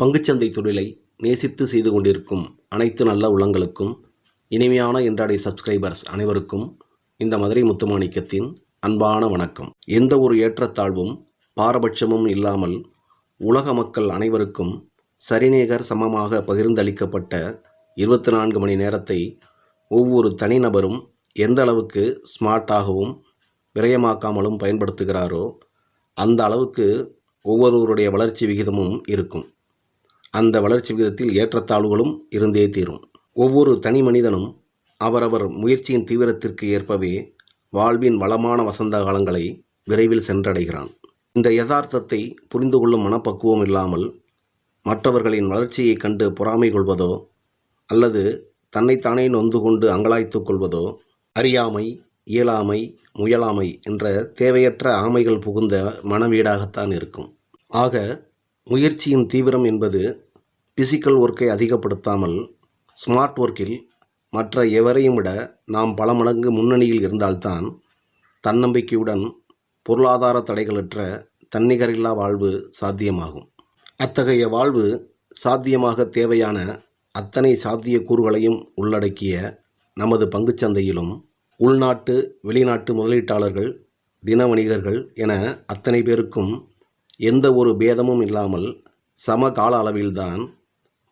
பங்குச்சந்தை தொழிலை நேசித்து செய்து கொண்டிருக்கும் அனைத்து நல்ல உள்ளங்களுக்கும் இனிமையான இன்றாடை சப்ஸ்கிரைபர்ஸ் அனைவருக்கும் இந்த மதுரை முத்துமாணிக்கத்தின் அன்பான வணக்கம். எந்த ஒரு ஏற்றத்தாழ்வும் பாரபட்சமும் இல்லாமல் உலக மக்கள் அனைவருக்கும் சரிநேகர் சமமாக பகிர்ந்தளிக்கப்பட்ட இருபத்தி நான்கு மணி நேரத்தை ஒவ்வொரு தனிநபரும் எந்த அளவுக்கு ஸ்மார்ட்டாகவும் விரயமாக்காமலும் பயன்படுத்துகிறாரோ அந்த அளவுக்கு ஒவ்வொருவருடைய வளர்ச்சி விகிதமும் இருக்கும். அந்த வளர்ச்சி விகிதத்தில் ஏற்றத்தாழ்வுகளும் இருந்தே தீரும். ஒவ்வொரு தனி மனிதனும் அவரவர் முயற்சியின் தீவிரத்திற்கு ஏற்பவே வாழ்வின் வளமான வசந்த காலங்களை விரைவில் சென்றடைகிறான். இந்த யதார்த்தத்தை புரிந்து கொள்ளும் மனப்பக்குவம் இல்லாமல் மற்றவர்களின் வளர்ச்சியைக் கண்டு பொறாமை கொள்வதோ அல்லது தன்னைத்தானே நொந்து கொண்டு அங்கலாய்த்துக் கொள்வதோ அறியாமை இயலாமை முயலாமை என்ற தேவையற்ற ஆமைகள் புகுந்த மனவீடாகத்தான் இருக்கும். ஆக முயற்சியின் தீவிரம் என்பது பிசிக்கல் ஒர்க்கை அதிகப்படுத்தாமல் ஸ்மார்ட் ஒர்க்கில் மற்ற எவரையும் விட நாம் பல மடங்கு முன்னணியில் இருந்தால்தான் தன்னம்பிக்கையுடன் பொருளாதார தடைகளற்ற தன்னிகரில்லா வாழ்வு சாத்தியமாகும். அத்தகைய வாழ்வு சாத்தியமாக தேவையான அத்தனை சாத்திய கூறுகளையும் உள்ளடக்கிய நமது பங்குச்சந்தையிலும் உள்நாட்டு வெளிநாட்டு முதலீட்டாளர்கள் தின வணிகர்கள் என அத்தனை பேருக்கும் எந்த ஒரு பேதமும் இல்லாமல் சம கால அளவில்தான்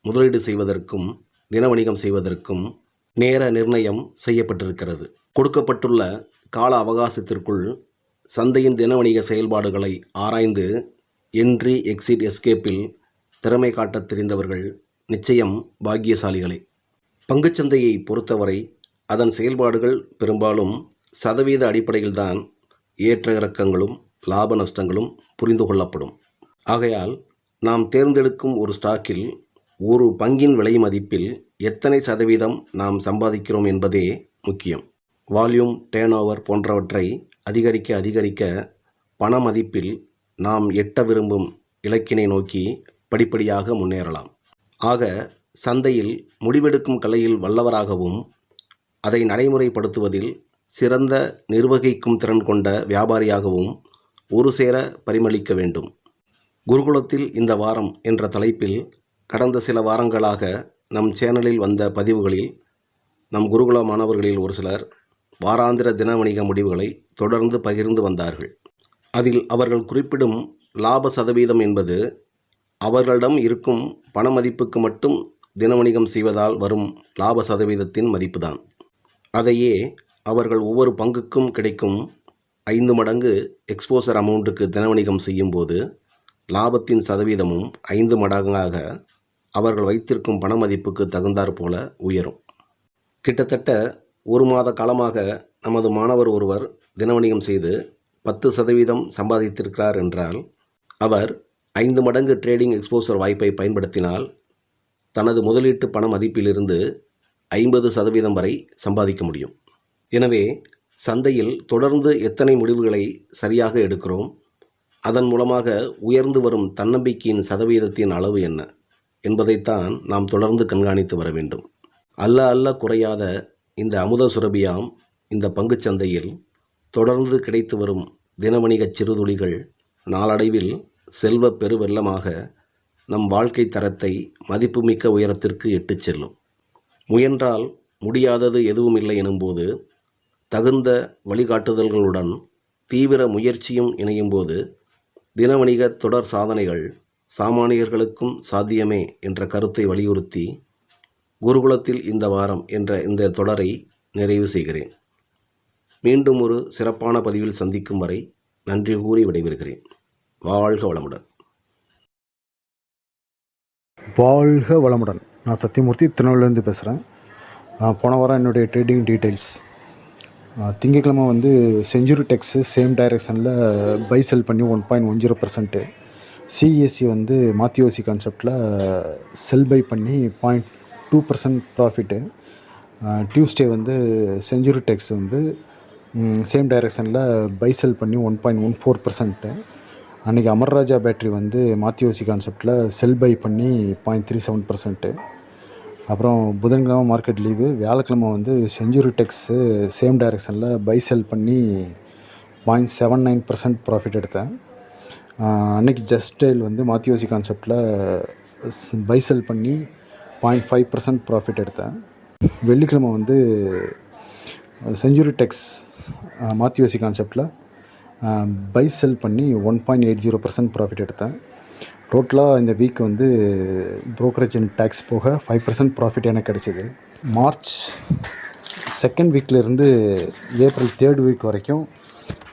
முதலீடு செய்வதற்கும் தின வணிகம் செய்வதற்கும் நேர நிர்ணயம் செய்யப்பட்டிருக்கிறது. கொடுக்கப்பட்டுள்ள கால அவகாசத்திற்குள் சந்தையின் தின வணிக செயல்பாடுகளை ஆராய்ந்து என்ட்ரி எக்ஸிட் எஸ்கேப்பில் திறமை காட்டத் தெரிந்தவர்கள் நிச்சயம் பாக்கியசாலிகளே. பங்குச்சந்தையை பொறுத்தவரை அதன் செயல்பாடுகள் பெரும்பாலும் சதவீத அடிப்படையில்தான் ஏற்ற இறக்கங்களும் லாப நஷ்டங்களும் புரிந்து கொள்ளப்படும். ஆகையால் நாம் தேர்ந்தெடுக்கும் ஒரு ஸ்டாக்கில் ஒரு பங்கின் விலை மதிப்பில் எத்தனை சதவீதம் நாம் சம்பாதிக்கிறோம் என்பதே முக்கியம். வால்யூம் டேர்ன் ஓவர் போன்றவற்றை அதிகரிக்க அதிகரிக்க பண மதிப்பில் நாம் எட்ட விரும்பும் இலக்கினை நோக்கி படிப்படியாக முன்னேறலாம். ஆக சந்தையில் முடிவெடுக்கும் கலையில் வல்லவராகவும் அதை நடைமுறைப்படுத்துவதில் சிறந்த நிர்வகிக்கும் திறன் கொண்ட வியாபாரியாகவும் ஒரு சேர பரிமளிக்க வேண்டும். குருகுலத்தில் இந்த வாரம் என்ற தலைப்பில் கடந்த சில வாரங்களாக நம் சேனலில் வந்த பதிவுகளில் நம் குருகுல மாணவர்களில் ஒரு சிலர் வாராந்திர தின வணிக முடிவுகளை தொடர்ந்து பகிர்ந்து வந்தார்கள். அதில் அவர்கள் குறிப்பிடும் லாப சதவீதம் என்பது அவர்களிடம் இருக்கும் பண மதிப்புக்கு மட்டும் தின வணிகம் செய்வதால் வரும் லாப சதவீதத்தின் மதிப்புதான். அதையே அவர்கள் ஒவ்வொரு பங்குக்கும் கிடைக்கும் ஐந்து மடங்கு எக்ஸ்போசர் அமௌண்ட்டுக்கு தினவணிகம் செய்யும்போது லாபத்தின் சதவீதமும் ஐந்து மடங்காக அவர்கள் வைத்திருக்கும் பண மதிப்புக்கு தகுந்தாற் போல உயரும். கிட்டத்தட்ட ஒரு மாத காலமாக நமது மாணவர் ஒருவர் தினவணிகம் செய்து பத்து சதவீதம் சம்பாதித்திருக்கிறார் என்றால் அவர் ஐந்து மடங்கு ட்ரேடிங் எக்ஸ்போசர் வாய்ப்பை பயன்படுத்தினால் தனது முதலீட்டு பண மதிப்பிலிருந்து ஐம்பது சதவீதம் வரை சம்பாதிக்க முடியும். எனவே சந்தையில் தொடர்ந்து எத்தனை முடிவுகளை சரியாக எடுக்கிறோம் அதன் மூலமாக உயர்ந்து வரும் தன்னம்பிக்கையின் சதவீதத்தின் அளவு என்ன என்பதைத்தான் நாம் தொடர்ந்து கண்காணித்து வர வேண்டும். அல்ல அல்ல குறையாத இந்த அமுத சுரபியாம் இந்த பங்குச் சந்தையில் தொடர்ந்து கிடைத்து வரும் தினவணிகச் சிறுதுளிகள் நாளடைவில் செல்வ பெருவெள்ளமாக நம் வாழ்க்கை தரத்தை மதிப்புமிக்க உயரத்திற்கு இட்டுச் செல்லும். முயன்றால் முடியாதது எதுவும் இல்லை எனும்போது தகுந்த வழிகாட்டுதல்களுடன் தீவிர முயற்சியும் இணையும்போது தினவணிக தொடர் சாதனைகள் சாமானியர்களுக்கும் சாத்தியமே என்ற கருத்தை வலியுறுத்தி குருகுலத்தில் இந்த வாரம் என்ற இந்த தொடரை நிறைவு செய்கிறேன். மீண்டும் ஒரு சிறப்பான பதிவில் சந்திக்கும் வரை நன்றி கூறி விடைபெறுகிறேன். வாழ்க வளமுடன். வாழ்க வளமுடன். நான் சத்தியமூர்த்தி திருநெல்வேலிருந்து பேசுகிறேன் போன வாரம் என்னுடைய ட்ரேடிங் டீட்டெயில்ஸ் திங்கக்கிழமை வந்து செஞ்சுரி டெக்ஸு சேம் டைரெக்ஷனில் பை செல் பண்ணி one point one zero percent. CSC வந்து மாத்தியோசி கான்செப்டில் செல் பை பண்ணி point two percent profit. Tuesday வந்து செஞ்சுரி டெக்ஸ் வந்து சேம் டைரெக்ஷனில் பை செல் பண்ணி one point one four percent. அன்றைக்கி அமர்ராஜா பேட்ரி வந்து மாத்தியோசி கான்செப்டில் செல் பை பண்ணி பாயிண்ட் த்ரீ செவன் பர்சன்ட்டு. அப்புறம் புதன்கிழமை மார்க்கெட் லீவு வியாழக்கிழமை வந்து செஞ்சுரி டெக்ஸு சேம் டைரெக்ஷனில் பை செல் பண்ணி point seven nine percent profit எடுத்தேன். அன்னைக்கு ஜஸ்ட் வந்து மாத்தியோசி கான்செப்டில் பை செல் பண்ணி பாயிண்ட் ஃபைவ் பர்சன்ட் ப்ராஃபிட் எடுத்தேன். வெள்ளிக்கிழமை வந்து செஞ்சுரி டெக்ஸ் மாத்தியோசி கான்செப்டில் பை செல் பண்ணி one point eight zero percent profit எடுத்தேன். டோட்டலாக இந்த வீக் வந்து ப்ரோக்கரேஜ் அண்ட் டேக்ஸ் போக ஃபைவ் பர்சன்ட் ப்ராஃபிட் எனக்கு கிடச்சிது. மார்ச் செகண்ட் வீக்லேருந்து ஏப்ரல் தேர்ட் வீக் வரைக்கும்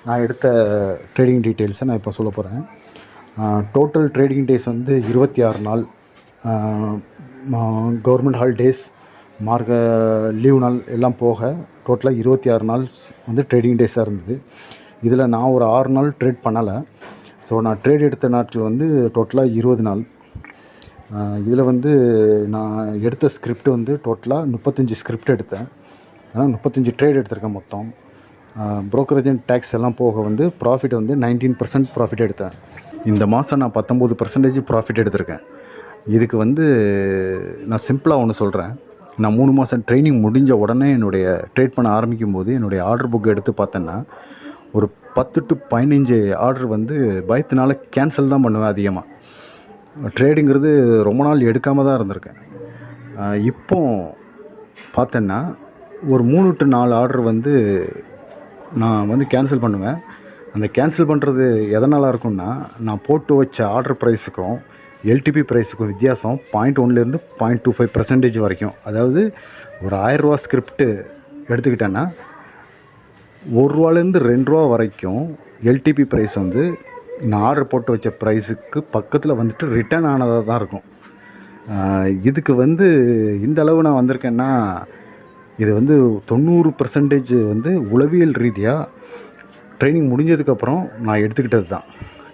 நான் எடுத்த ட்ரேடிங் டீட்டெயில்ஸை நான் இப்போ சொல்ல போகிறேன் டோட்டல் ட்ரேடிங் டேஸ் வந்து இருபத்தி ஆறு நாள். கவர்மெண்ட் ஹாலிடேஸ் மார்க லீவ் நாள் எல்லாம் போக டோட்டலாக இருபத்தி ஆறு நாள் வந்து ட்ரேடிங் டேஸாக இருந்தது. இதில் நான் ஒரு ஆறு நாள் ட்ரேட் பண்ணலை. ஸோ நான் ட்ரேட் எடுத்த நாட்கள் வந்து டோட்டலாக இருபது நாள். இதில் வந்து நான் எடுத்த ஸ்கிரிப்ட் வந்து டோட்டலாக முப்பத்தஞ்சு ஸ்கிரிப்ட் எடுத்தேன். ஆனால் முப்பத்தஞ்சு ட்ரேட் எடுத்திருக்கேன் மொத்தம். brokerage அண்ட் டேக்ஸ் எல்லாம் போக வந்து ப்ராஃபிட் வந்து நைன்டீன் பர்சன்ட் ப்ராஃபிட் எடுத்தேன். இந்த மாதம் நான் பத்தொம்போது பர்சன்டேஜ் ப்ராஃபிட் எடுத்திருக்கேன். இதுக்கு வந்து நான் சிம்பிளாக ஒன்று சொல்கிறேன் நான் மூணு மாதம் ட்ரைனிங் முடிஞ்ச உடனே என்னுடைய ட்ரேட் பண்ண ஆரம்பிக்கும் போது என்னுடைய ஆர்டர் புக் எடுத்து பார்த்தேன்னா ஒரு பத்து டு பதினஞ்சு ஆர்டர் வந்து பயத்தினால கேன்சல் தான் பண்ணுவேன் அதிகமாக ட்ரேடுங்கிறது ரொம்ப நாள் எடுக்காமல் தான் இருந்திருக்கேன். இப்போ பார்த்தேன்னா ஒரு மூணு டு நாலு ஆர்டர் வந்து நான் வந்து கேன்சல் பண்ணுவேன். அந்த கேன்சல் பண்ணுறது எதனால் இருக்கும்னா நான் போட்டு வச்ச ஆர்டர் ப்ரைஸுக்கும் எல்டிபி ப்ரைஸுக்கும் வித்தியாசம் பாயிண்ட் ஒன்லேருந்து பாயிண்ட் டூ ஃபைவ் பர்சன்டேஜ் வரைக்கும். அதாவது ஒரு ஆயிரரூவா ஸ்கிரிப்ட் எடுத்துக்கிட்டேன்னா ஒரு ரூபாலேருந்து ரெண்டு ரூபா வரைக்கும் எல்டிபி ப்ரைஸ் வந்து நான் ஆர்டர் போட்டு வச்ச ப்ரைஸுக்கு பக்கத்தில் வந்துட்டு ரிட்டர்ன் ஆனதாக தான் இருக்கும். இதுக்கு வந்து இந்த அளவு நான் வந்திருக்கேன்னா இது வந்து தொண்ணூறு பர்சன்டேஜ் வந்து உளவியல் ரீதியாக ட்ரைனிங் முடிஞ்சதுக்கப்புறம் நான் எடுத்துக்கிட்டது தான்.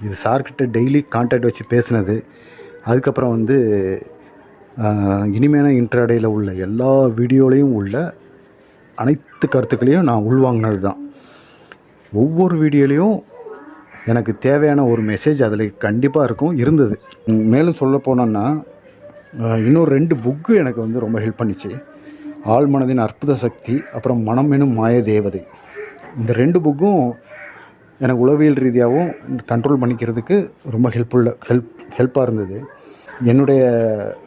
இது சார்கிட்ட டெய்லி கான்டாக்ட் வச்சு பேசினது. அதுக்கப்புறம் வந்து ஆஹ் இனிமையான இன்ட்ராடேயில் உள்ள எல்லா வீடியோலையும் உள்ள அனைத்து கருத்துக்களையும் நான் உள்வாங்கினது தான். ஒவ்வொரு வீடியோலேயும் எனக்கு தேவையான ஒரு மெசேஜ் அதில் கண்டிப்பாக இருக்கும் இருந்தது. மேலும் சொல்ல போனோன்னா இன்னொரு ரெண்டு புக்கு எனக்கு வந்து ரொம்ப ஹெல்ப் பண்ணிச்சு. ஆள் மனதின் அற்புத சக்தி அப்புறம் மனம் எனும் மாய தேவதை. இந்த ரெண்டு புக்கும் எனக்கு உளவியல் ரீதியாகவும் கண்ட்ரோல் பண்ணிக்கிறதுக்கு ரொம்ப ஹெல்ப்ஃபுல்ல ஹெல்ப் ஹெல்ப்பாக இருந்தது. என்னுடைய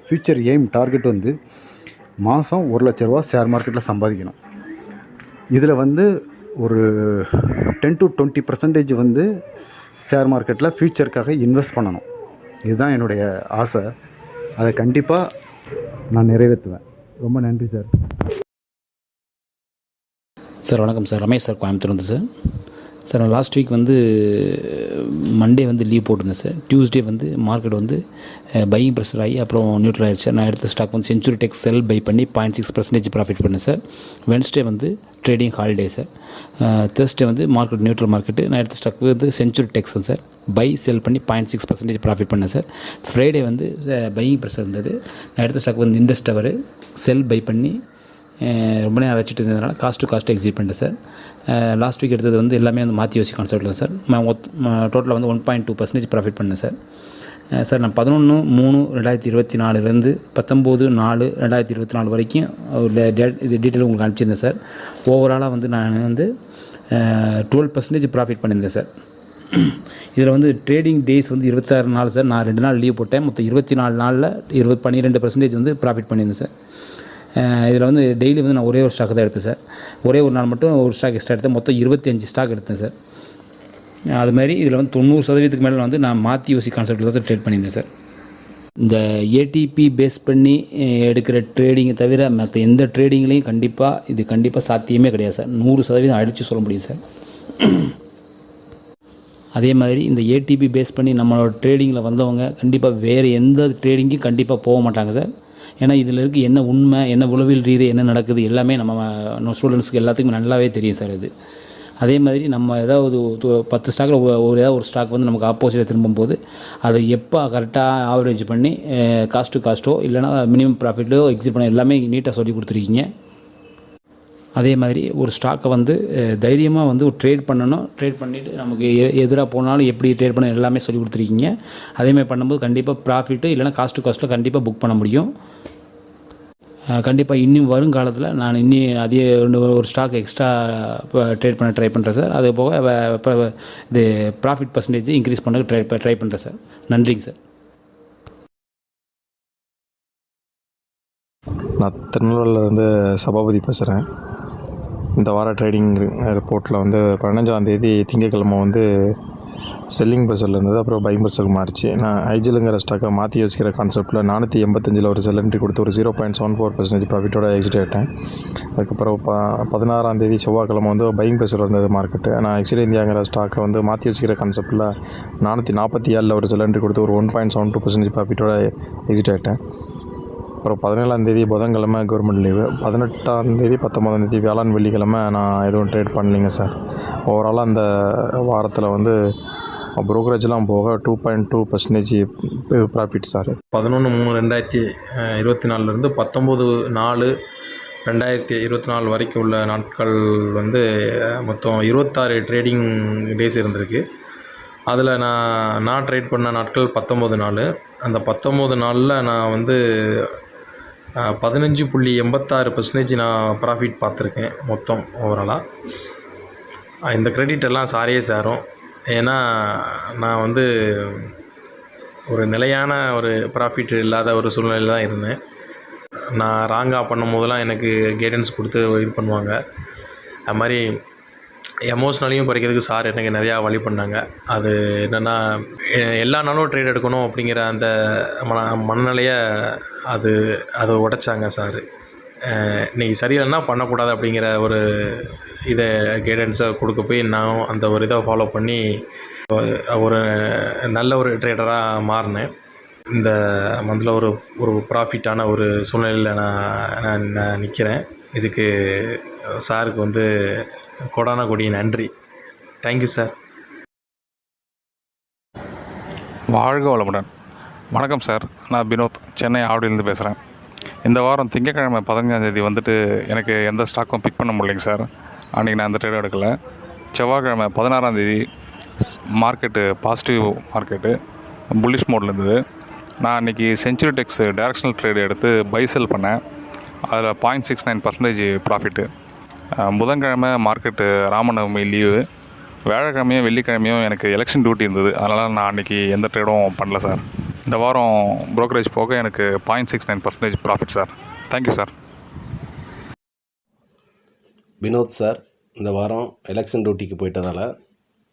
ஃப்யூச்சர் எய்ம் டார்கெட் வந்து மாதம் ஒரு லட்ச ரூபா ஷேர் மார்க்கெட்டில் சம்பாதிக்கணும். இதில் வந்து ஒரு டென் டு டுவெண்ட்டி பர்சன்டேஜ் வந்து ஷேர் மார்க்கெட்டில் ஃப்யூச்சருக்காக இன்வெஸ்ட் பண்ணணும். இதுதான் என்னுடைய ஆசை. அதை கண்டிப்பாக நான் நிறைவேற்றுவேன். ரொம்ப நன்றி சார் சார் வணக்கம் சார் ரமேஷ் சார் கோயம்புத்தூர்லேருந்து சார் சார் நான் லாஸ்ட் வீக் வந்து மண்டே வந்து லீவ் போட்டிருந்தேன் சார் டியூஸ்டே வந்து மார்க்கெட் வந்து பையிங் ப்ரெஷர் ஆகி அப்புறம் நியூட்ரல் ஆயிடுச்சு. நான் எடுத்த ஸ்டாக் வந்து செஞ்சுரி டெக் செல் பை பண்ணி பாயிண்ட் சிக்ஸ் பர்சன்டேஜ் ப்ராஃபிட் பண்ணேன் சார் வென்ஸ்டே வந்து ட்ரேடிங் ஹாலிடே சார் தேர்ஸ்டே வந்து மார்க்கெட் நியூட்ரல் மார்க்கெட்டு நான் எடுத்த ஸ்டாக் வந்து Century Tex sir buy sell பண்ணி பாயிண்ட் சிக்ஸ் பர்சன்டேஜ் ப்ராஃபிட் பண்ணேன் சார் ஃப்ரைடே வந்து பையிங் ப்ரெஷர் இருந்தது. நான் எடுத்த ஸ்டாக் வந்து இண்டஸ் டவர் செல் பை பண்ணி ரொம்ப நேரம் அழைச்சிட்டு இருந்ததுனால காஸ்ட் டு காஸ்ட்டு எக்ஸிட் பண்ணிட்டேன் சார் லாஸ்ட் வீக் எடுத்தது வந்து எல்லாமே வந்து மாற்றி யோசி தான் சார் நான் டோட்டலாக வந்து one point two percentage profit பண்ணேன் சார் சார் நான் பதினொன்று மூணு ரெண்டாயிரத்தி இருபத்தி நாலுலேருந்து பத்தொம்போது நாலு ரெண்டாயிரத்தி இருபத்தி நாலு வரைக்கும் ஒரு இது டீட்டெயில் உங்களுக்கு அனுப்பிச்சிருந்தேன் சார். ஓவராலாக வந்து நான் வந்து டுவெல் பர்சன்டேஜ் ப்ராஃபிட் பண்ணியிருந்தேன் சார். இதில் வந்து ட்ரேடிங் டேஸ் வந்து இருபத்தாறு நாள் சார். நான் ரெண்டு நாள் லீவ் போட்டேன். மொத்தம் இருபத்தி நாலு நாளில் இருபது பன்னிரெண்டு பர்சன்டேஜ் வந்து ப்ராஃபிட் பண்ணியிருந்தேன் சார். இதில் வந்து டெய்லி வந்து நான் ஒரே ஒரு ஸ்டாக் தான் எடுப்பேன் சார். ஒரே ஒரு நாள் மட்டும் ஒரு ஸ்டாக் எக்ஸ்ட்ரா எடுத்தேன். மொத்தம் இருபத்தி அஞ்சு ஸ்டாக் எடுத்தேன் சார். அது மாதிரி இதில் வந்து தொண்ணூறு சதவீதத்துக்கு மேலே வந்து நான் மாற்றி யோசி கான்செப்ட்டில் தான் ட்ரேட் பண்ணியிருந்தேன் சார் இந்த ஏடிபி பேஸ் பண்ணி எடுக்கிற ட்ரேடிங்கை தவிர மற்ற எந்த ட்ரேடிங்லேயும் கண்டிப்பாக இது கண்டிப்பாக சாத்தியமே கிடையாது சார் நூறு சதவீதம் அடித்து சொல்ல முடியும் சார் அதே மாதிரி இந்த ஏடிபி பேஸ் பண்ணி நம்மளோட ட்ரேடிங்கில் வந்தவங்க கண்டிப்பாக வேறு எந்த ட்ரேடிங்கும் கண்டிப்பாக போக மாட்டாங்க சார் ஏன்னா இதில் இருக்க என்ன உண்மை என்ன உளவில் ரீதி என்ன நடக்குது எல்லாமே நம்ம ஸ்டூடெண்ட்ஸ்க்கு எல்லாத்துக்கும் நல்லாவே தெரியும் சார் இது. அதே மாதிரி நம்ம ஏதாவது பத்து ஸ்டாக்கில் ஒரு ஏதாவது ஒரு ஸ்டாக் வந்து நமக்கு ஆப்போசிட்டில் திரும்பும்போது அதை எப்போ கரெக்டாக ஆவரேஜ் பண்ணி காஸ்ட் டு காஸ்ட்டோ இல்லைனா மினிமம் ப்ராஃபிட்டோ எக்ஸிட் பண்ண எல்லாமே நீட்டாக சொல்லி கொடுத்துருக்கீங்க. அதே மாதிரி ஒரு ஸ்டாக்கை வந்து தைரியமாக வந்து ஒரு ட்ரேட் பண்ணணும். ட்ரேட் பண்ணிவிட்டு நமக்கு எதிராக போனாலும் எப்படி ட்ரேட் பண்ண எல்லாமே சொல்லி கொடுத்துருக்கீங்க. அதேமாதிரி பண்ணும்போது கண்டிப்பாக ப்ராஃபிட்டு இல்லைனா காஸ்ட் டு காஸ்ட்டில் கண்டிப்பாக புக் பண்ண முடியும். கண்டிப்பாக இன்னும் வருங்காலத்தில் நான் இன்னும் அதே ரெண்டு ஒரு ஸ்டாக் எக்ஸ்ட்ரா ட்ரேட் பண்ண ட்ரை பண்ணுறேன் சார் அது போக இது ப்ராஃபிட் பர்சன்டேஜ் இன்க்ரீஸ் பண்ண ட்ரை ட்ரை பண்ணுறேன் சார் நன்றிங்க சார் நான் திருநெல்வேலியிலேருந்து சபாபதி பேசுகிறேன் இந்த வார ட்ரேடிங் ரிப்போர்ட்டில் வந்து பதினஞ்சாந்தேதி திங்கக்கிழமை வந்து செல்லிங் பஸ்ஸில் இருந்தது. அப்புறம் பைங் பஸ்ஸுக்கு மாறிச்சு. நான் ஐஜிலுங்கிற ஸ்டாக்கை மாற்றி யோசிக்கிற கான்செப்ட்டில் நானூற்றி எண்பத்தஞ்சில் ஒரு செல் கொடுத்து ஒரு zero point seven four percentage ப்ராஃபிட்டோட exit ஆகிட்டேன் அதுக்கப்புறம் ப பதினாறாம் தேதி செவ்வாய்க்கிழமை வந்து பைங் பர்சல் இருந்தது மார்க்கெட்டு நான் எக்ஸிட் இந்தியாங்கிற ஸ்டாக்கை வந்து மாற்றி யோசிக்கிற கான்செப்ட்டில் நானூற்றி நாற்பத்தி ஏழில் ஒரு செல் கொடுத்து ஒரு one point seven two percentage ப்ராஃபிட்டோட exit ஆகிட்டேன் அப்புறம் பதினேழாந்தேதி புதன்கிழமை கவர்மெண்ட் லீவு பதினெட்டாந்தேதி பத்தொம்பதாந்தேதி வேளாண் வெள்ளிக்கிழமை நான் எதுவும் ட்ரேட் பண்ணலைங்க சார். ஓவராலாக அந்த வாரத்தில் வந்து ப்ரோக்கரேஜ்லாம் போக two point two percentage profit sir பதினொன்று மூணு ரெண்டாயிரத்தி இருபத்தி நாலுலேருந்து பத்தொம்போது நாலு ரெண்டாயிரத்தி இருபத்தி நாலு வரைக்கும் உள்ள நாட்கள் வந்து மொத்தம் இருபத்தாறு ட்ரேடிங் டேஸ் இருந்திருக்கு. அதில் நான் நான் ட்ரேட் பண்ண நாட்கள் பத்தொம்போது நாள் அந்த பத்தொம்போது நாளில் நான் வந்து பதினஞ்சு புள்ளி எண்பத்தாறு பர்சன்டேஜ் நான் ப்ராஃபிட் பார்த்துருக்கேன் மொத்தம் ஓவராலாக இந்த கிரெடிட் எல்லாம் சாரியே சாரும். ஏன்னா நான் வந்து ஒரு நிலையான ஒரு ப்ராஃபிட் இல்லாத ஒரு சூழ்நிலையில் தான் இருந்தேன். நான் ராங்காக பண்ணும் போதெல்லாம் எனக்கு கைடன்ஸ் கொடுத்து இது பண்ணுவாங்க. அது மாதிரி எமோஷ்னலையும் குறைக்கிறதுக்கு சார் எனக்கு நிறையா வழி பண்ணாங்க. அது என்னென்னா எல்லா நாளும் ட்ரேட் எடுக்கணும் அப்படிங்கிற அந்த மன மனநிலையை அது அதை உடைச்சாங்க சார் இன்னைக்கு சரியில்லைன்னா பண்ணக்கூடாது அப்படிங்கிற ஒரு இதை கைடன்ஸை கொடுக்க போய் நான் அந்த ஒரு இதை ஃபாலோ பண்ணி ஒரு நல்ல ஒரு ட்ரேடராக மாறினேன். இந்த மந்தில் ஒரு ஒரு ப்ராஃபிட்டான ஒரு சூழ்நிலையில் நான் நான் நான் நிற்கிறேன் இதுக்கு சாருக்கு வந்து கொடான கொடி நன்றி. தேங்க்யூ சார் வாழ்க வளமுடன். வணக்கம் சார் நான் வினோத். சென்னை ஆவடியிலேருந்து பேசுகிறேன் இந்த வாரம் திங்கக்கிழமை பதினஞ்சாந்தேதி வந்துட்டு எனக்கு எந்த ஸ்டாக்கும் பிக் பண்ண முடியலைங்க சார் அன்றைக்கி நான் அந்த ட்ரேடும் எடுக்கலை. செவ்வாய்க்கிழமை பதினாறாந்தேதி மார்க்கெட்டு பாசிட்டிவ் மார்க்கெட்டு புல்லிஷ் மோடில் இருந்தது. நான் அன்றைக்கி செஞ்சுரி டெக்ஸ் டைரக்ஷனல் ட்ரேடு எடுத்து பை செல் பண்ணேன். அதில் point six nine percentage profit புதன்கிழமை மார்க்கெட்டு ராமநவமி லீவு வியாழக்கிழமையும் வெள்ளிக்கிழமையும் எனக்கு எலெக்ஷன் டியூட்டி இருந்தது. அதனால் நான் அன்றைக்கி எந்த ட்ரேடும் பண்ணல சார் இந்த வாரம் ப்ரோக்கரேஜ் போக எனக்கு point six nine percentage profit sir thank you sir Vinod sir இந்த வாரம் எலெக்ஷன் டியூட்டிக்கு போயிட்டதால்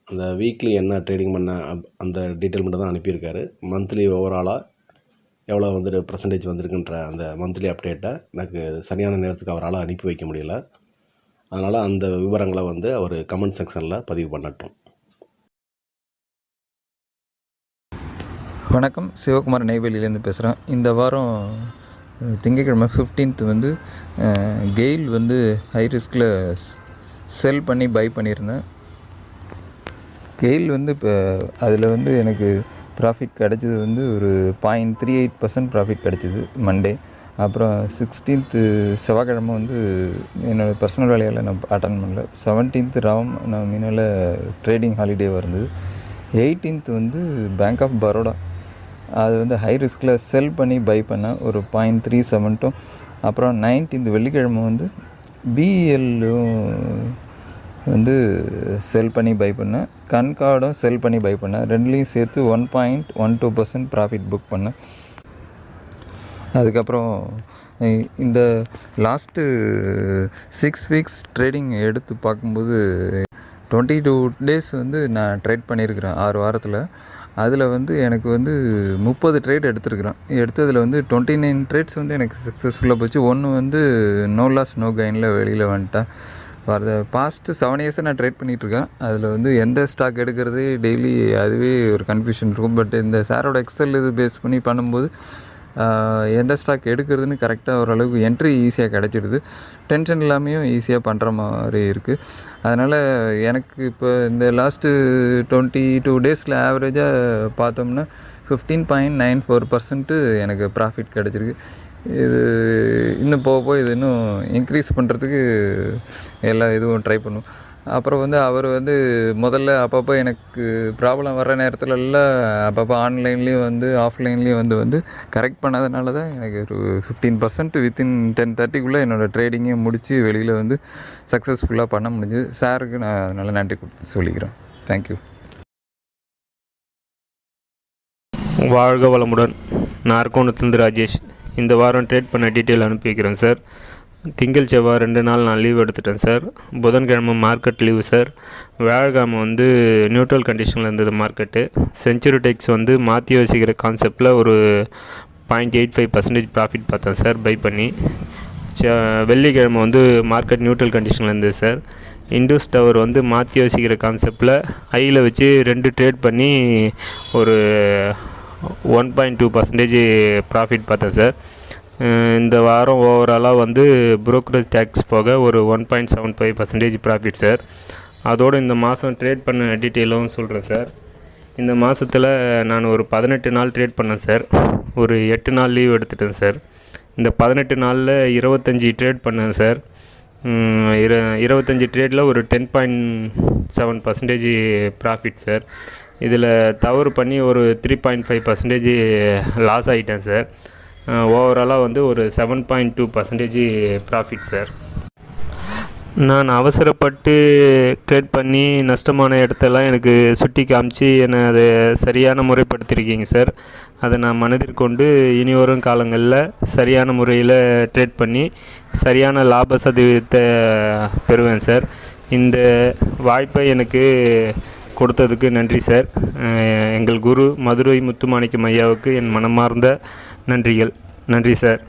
அந்த வீக்லி என்ன ட்ரேடிங் பண்ண அந்த டீட்டெயில் மட்டும் தான் அனுப்பியிருக்காரு. மந்த்லி ஓவராலாக எவ்வளோ வந்துட்டு பர்சன்டேஜ் வந்திருக்குன்ற அந்த மந்த்லி அப்டேட்டை எனக்கு சரியான நேரத்துக்கு அவரால் அனுப்பி வைக்க முடியல. அதனால் அந்த விவரங்களை வந்து அவர் கமெண்ட் செக்ஷனில் பதிவு பண்ணட்டும். வணக்கம். சிவகுமார் நெய்வேலியிலேருந்து பேசுகிறேன் இந்த வாரம் திங்கக்கிழமை திங்கட்கிழமை ஃபிஃப்டீன்த் வந்து கெயில் வந்து ஹை ரிஸ்கில் செல் பண்ணி பை பண்ணியிருந்தேன். கெயில் வந்து இப்போ அதில் வந்து எனக்கு ப்ராஃபிட் கிடச்சது வந்து ஒரு point three eight percent profit கிடச்சிது மண்டே அப்புறம் சிக்ஸ்டீன்த்து செவ்வாய்க்கிழமை வந்து என்னோடய பர்சனல் வேலையால் நான் அட்டன் பண்ணல. செவன்டீன்த்து ராம் நான் மீனால் ட்ரேடிங் ஹாலிடே வந்தது எயிட்டீன்த் வந்து பேங்க் ஆஃப் பரோடா அது வந்து ஹை ரிஸ்கில் செல் பண்ணி பை பண்ணேன் ஒரு பாயிண்ட் த்ரீ செவன்ட்டும் அப்புறம் நைன்டீன்த் வெள்ளிக்கிழமை வந்து பிஎல்லும் வந்து செல் பண்ணி பை பண்ணேன் கன்கார்டும் செல் பண்ணி பை பண்ணேன் ரெண்டுலேயும் சேர்த்து one point one two percent profit book பண்ணேன் அதுக்கப்புறம் இந்த லாஸ்ட்டு சிக்ஸ் வீக்ஸ் ட்ரேடிங் எடுத்து பார்க்கும்போது டுவெண்ட்டி டூ டேஸ் வந்து நான் ட்ரேட் பண்ணியிருக்கிறேன் ஆறு வாரத்தில். அதில் வந்து எனக்கு வந்து முப்பது ட்ரேட் எடுத்துருக்குறேன். எடுத்ததில் வந்து டுவெண்ட்டி நைன் ட்ரேட்ஸ் வந்து எனக்கு சக்ஸஸ்ஃபுல்லாக போச்சு. ஒன்று வந்து நோ லாஸ் நோ கைனில் வெளியில் வந்துட்டேன். ஃபார் த பாஸ்ட்டு செவன் இயர்ஸாக நான் ட்ரேட் பண்ணிகிட்ருக்கேன் அதில் வந்து எந்த ஸ்டாக் எடுக்கிறது டெய்லி அதுவே ஒரு கன்ஃபியூஷன் இருக்கும். பட் இந்த சாரோட எக்ஸல் இது பேஸ் பண்ணி பண்ணும்போது எந்த ஸ்டாக் எடுக்கிறதுன்னு கரெக்டாக ஓரளவுக்கு என்ட்ரி ஈஸியாக கிடச்சிடுது. டென்ஷன் இல்லாமையும் ஈஸியாக பண்ணுற மாதிரி இருக்குது அதனால் எனக்கு இப்போ இந்த லாஸ்ட்டு டுவெண்ட்டி டூ டேஸில் ஆவரேஜாக பார்த்தோம்னா fifteen point nine four percent எனக்கு ப்ராஃபிட் கிடச்சிருக்கு. இது இன்னும் போக போக இது இன்னும் இன்க்ரீஸ் பண்ணுறதுக்கு எல்லா இதுவும் ட்ரை பண்ணும். அப்புறம் வந்து அவர் வந்து முதல்ல அப்பப்போ எனக்கு ப்ராப்ளம் வர்ற நேரத்துலலாம் அப்பப்போ ஆன்லைன்லேயும் வந்து ஆஃப்லைன்லேயும் வந்து வந்து கரெக்ட் பண்ணதுனால தான் எனக்கு ஒரு ஃபிஃப்டீன் பர்சன்ட் வித்தின் டென் தேர்ட்டிக்குள்ளே என்னோடய ட்ரேடிங்கை முடித்து வெளியில் வந்து சக்ஸஸ்ஃபுல்லாக பண்ண முடிஞ்சது. சாருக்கு நான் அதனால் நன்றி கொடுத்து சொல்லிக்கிறேன். தேங்க்யூ வாழ்க வளமுடன். நான் இருக்கோன்னு ராஜேஷ். இந்த வாரம் ட்ரேட் பண்ண டீட்டெயில் அனுப்பி வைக்கிறேன் சார் திங்கள் செவ்வாய் ரெண்டு நாள் நான் லீவ் எடுத்துட்டேன் சார் புதன்கிழமை மார்க்கெட் லீவு சார் வியாழக்கிழமை வந்து நியூட்ரல் கண்டிஷனில் இருந்தது மார்க்கெட்டு செஞ்சுரி டெக்ஸ் வந்து மாற்றி யோசிக்கிற கான்செப்டில் ஒரு point eight five percentage profit பார்த்தேன் சார் பை பண்ணி. ச வெள்ளிக்கிழமை வந்து மார்க்கெட் நியூட்ரல் கண்டிஷனில் இருந்தது சார் இண்டூஸ் டவர் வந்து மாற்றி யோசிக்கிற கான்செப்டில் ஐயில் வச்சு ரெண்டு ட்ரேட் பண்ணி ஒரு one point two percentage profit பார்த்தேன் சார் இந்த வாரம் ஓவராலாக வந்து புரோக்கரேஜ் டேக்ஸ் போக ஒரு one point seven five percentage profit sir அதோடு இந்த மாதம் ட்ரேட் பண்ண டீட்டெயிலும் சொல்கிறேன் சார் இந்த மாதத்தில் நான் ஒரு பதினெட்டு நாள் ட்ரேட் பண்ணேன் சார் ஒரு எட்டு நாள் லீவ் எடுத்துட்டேன் சார் இந்த பதினெட்டு நாளில் இருபத்தஞ்சி ட்ரேட் பண்ணேன் சார் இரு இர இருபத்தஞ்சி ட்ரேடில் ஒரு ten point seven percentage profit sir இதில் தவறு பண்ணி ஒரு three point five percentage loss ஆகிட்டேன் சார் ஓவராலாக வந்து ஒரு seven point two percentage profit sir நான் அவசரப்பட்டு ட்ரேட் பண்ணி நஷ்டமான இடத்தெல்லாம் எனக்கு சுட்டி காமிச்சு என்னை அதை சரியான முறைப்படுத்தியிருக்கீங்க சார் அதை நான் மனதிற்கொண்டு இனி வரும் காலங்களில் சரியான முறையில் ட்ரேட் பண்ணி சரியான லாப சதவீதத்தை பெறுவேன் சார் இந்த வாய்ப்பை எனக்கு கொடுத்ததுக்கு நன்றி சார். எங்கள் குரு மதுரை முத்துமாணிக்கம் ஐயாவுக்கு என் மனமார்ந்த நன்றிகள். நன்றி சார்.